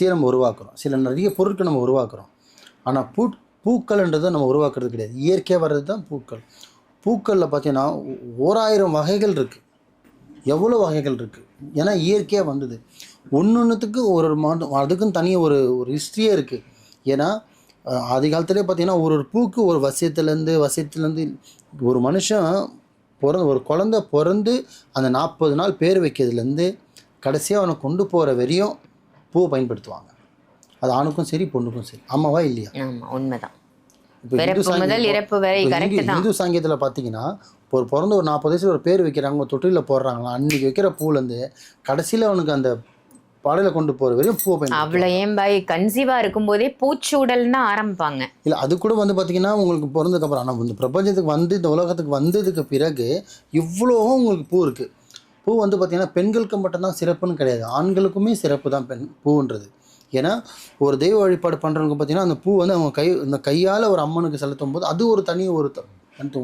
அரிசியை நம்ம உருவாக்குறோம். சில நிறைய பொருட்கள் நம்ம உருவாக்குறோம். ஆனால் பூ பூக்கள்ன்றதை நம்ம உருவாக்குறது கிடையாது. இயற்கையாக வர்றது தான் பூக்கள். பூக்களில் பார்த்தீங்கன்னா ஓராயிரம் வகைகள் இருக்குது எவ்வளோ வகைகள் இருக்குது ஏன்னா இயற்கையாக வந்தது. ஒன்று ஒன்றுத்துக்கு ஒரு ஒரு அதுக்குன்னு தனியாக ஒரு ஒரு ஹிஸ்ட்ரியே இருக்குது ஏன்னா அதிகாலத்துலேயே ஆதி காலத்துலேயே பார்த்தீங்கன்னா ஒரு ஒரு பூக்கு ஒரு வசியத்துலேருந்து வசியத்துலேருந்து ஒரு மனுஷன் பிறந்த ஒரு குழந்த பிறந்து அந்த நாற்பது நாள் பேர் வைக்கிறதுலேருந்து கடைசியாக அவனை கொண்டு போகிற வரையும் பூவை பயன்படுத்துவாங்க. அது ஆணுக்கும் சரி பொண்ணுக்கும் சரி. ஆமாவா இல்லையா? உண்மைதான். இந்து சாங்கியத்தில் பார்த்தீங்கன்னா ஒரு பிறந்த ஒரு நாற்பது வயசுல ஒரு பேர் வைக்கிறாங்க ஒரு தொட்டிலில் போடுறாங்களா அன்னைக்கு வைக்கிற பூலேருந்து கடைசியில் அவனுக்கு அந்த பாடையில் கொண்டு போகிற வரையும் பயன்படுத்தும் அவ்வளோ ஏன் பாய்? கன்சீவா இருக்கும்போதே பூச்சூடல்னு ஆரம்பிப்பாங்க. இல்லை அது கூட வந்து பார்த்தீங்கன்னா உங்களுக்கு பிறந்ததுக்கப்புறம் ஆனால் இந்த பிரபஞ்சத்துக்கு வந்து இந்த உலகத்துக்கு வந்ததுக்கு பிறகு இவ்வளோவும் உங்களுக்கு பூ இருக்குது பூ வந்து பார்த்திங்கன்னா பெண்களுக்கு மட்டும்தான் சிறப்புன்னு கிடையாது. ஆண்களுக்குமே சிறப்பு தான் பெண் பூன்றது. ஏன்னா ஒரு தெய்வ வழிபாடு பண்ணுறவங்க பார்த்தீங்கன்னா அந்த பூ வந்து அவங்க கை இந்த கையால் ஒரு அம்மனுக்கு செலுத்தும் போது அது ஒரு தனி ஒரு தனித்துவம்.